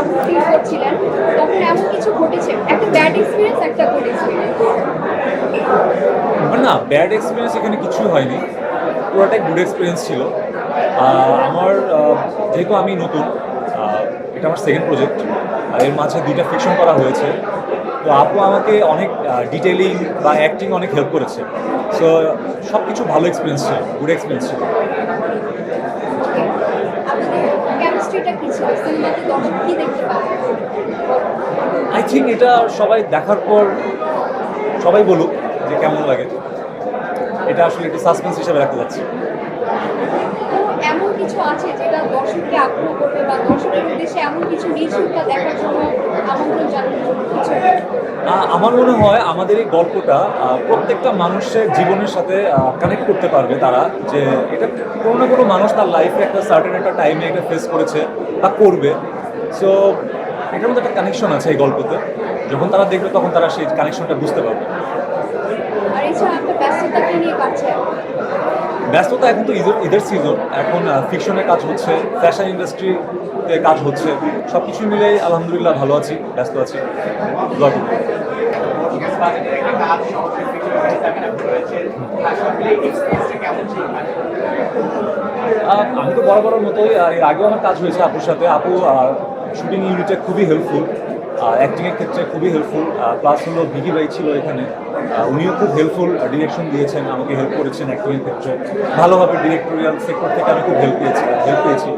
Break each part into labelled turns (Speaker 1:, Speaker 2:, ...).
Speaker 1: যখন ফিল করছিলেন, তখন এমন কিছু ঘটেছে? একটা ব্যাড এক্সপিরিয়েন্স একটা
Speaker 2: না ব্যাড এক্সপিরিয়েন্স এখানে কিছুই হয়নি। পুরোটাই গুড এক্সপিরিয়েন্স ছিল। আমার যেহেতু আমি নতুন এটা আমার সেকেন্ড প্রজেক্ট এর মাঝে দুইটা ফিকশন করা হয়েছে। তো আপু আমাকে অনেক ডিটেলিং বা অ্যাক্টিং অনেক হেল্প করেছে। সো সব কিছু ভালো এক্সপিরিয়েন্স ছিল গুড এক্সপিরিয়েন্স ছিল। থিঙ্ক এটা সবাই দেখার পর সবাই বলুক যে কেমন লাগে। এটা আসলে একটু সাসপেন্স হিসেবে রাখতে যাচ্ছি।
Speaker 1: এমন কিছু আছে যেটা দর্শককে আগ্রহ করবে বা দর্শকের উদ্দেশ্যে এমন কিছু নিশুল্কা দেখার জন্য আমন্ত্রণ জানানোর কিছু
Speaker 2: আমার মনে হয় আমাদের এই গল্পটা প্রত্যেকটা মানুষের জীবনের সাথে কানেক্ট করতে পারবে তারা যে এটা কোনো না কোনো মানুষ তার লাইফে একটা সার্টেন একটা টাইমে এটা ফেস করেছে বা করবে। সো এটার মধ্যে একটা কানেকশন আছে এই গল্পতে। যখন তারা দেখবে তখন তারা সেই কানেকশনটা বুঝতে পারবে। ব্যস্ততা এখন তো ঈদের ঈদের সিজন এখন ফিকশনের কাজ হচ্ছে ফ্যাশন ইন্ডাস্ট্রিতে কাজ হচ্ছে। সব কিছু মিলে আলহামদুলিল্লাহ ভালো আছি ব্যস্ত আছি। করবেন। আহ, আমি তো বড় বড়র মতোই এর আগেও আমার কাজ হয়েছে আপুর সাথে। আপু শুটিং ইউনিটে খুবই হেল্পফুল অ্যাক্টিংয়ের ক্ষেত্রে খুবই হেল্পফুল প্লাস হলো ভিকি ভাই ছিল এখানে। উনিও খুব হেল্পফুল ডিরেকশন দিয়েছেন আমাকে হেল্প করেছেন অ্যাক্টিংয়ের ক্ষেত্রে। ভালোভাবে ডিরেক্টোরিয়াল সেক্টর থেকে আমি খুব হেল্প পেয়েছি হেল্প পেয়েছি।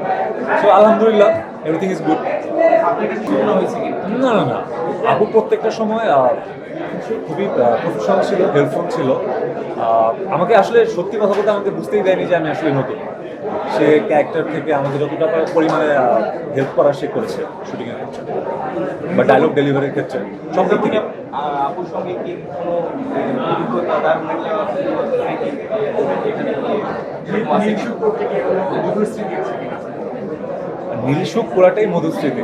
Speaker 2: সো আলহামদুলিল্লাহ এভরিথিং ইজ গুড না না না। আপু প্রত্যেকটা সময় খুবই প্রফেশনাল ছিল হেল্পফুল ছিল। আমাকে আসলে সত্যি কথা বলতে আমাকে বুঝতেই দেয়নি যে আমি আসলে নতুন। সে ক্যারেক্টার থেকে আমাকে যতটা পরিমাণে হেল্প করা সে করেছে শুটিংয়ের ক্ষেত্রে বা ডায়লগ ডেলিভারির ক্ষেত্রে। সব দিক থেকে নীলসুখ পুরাটাই মধুস্মৃতি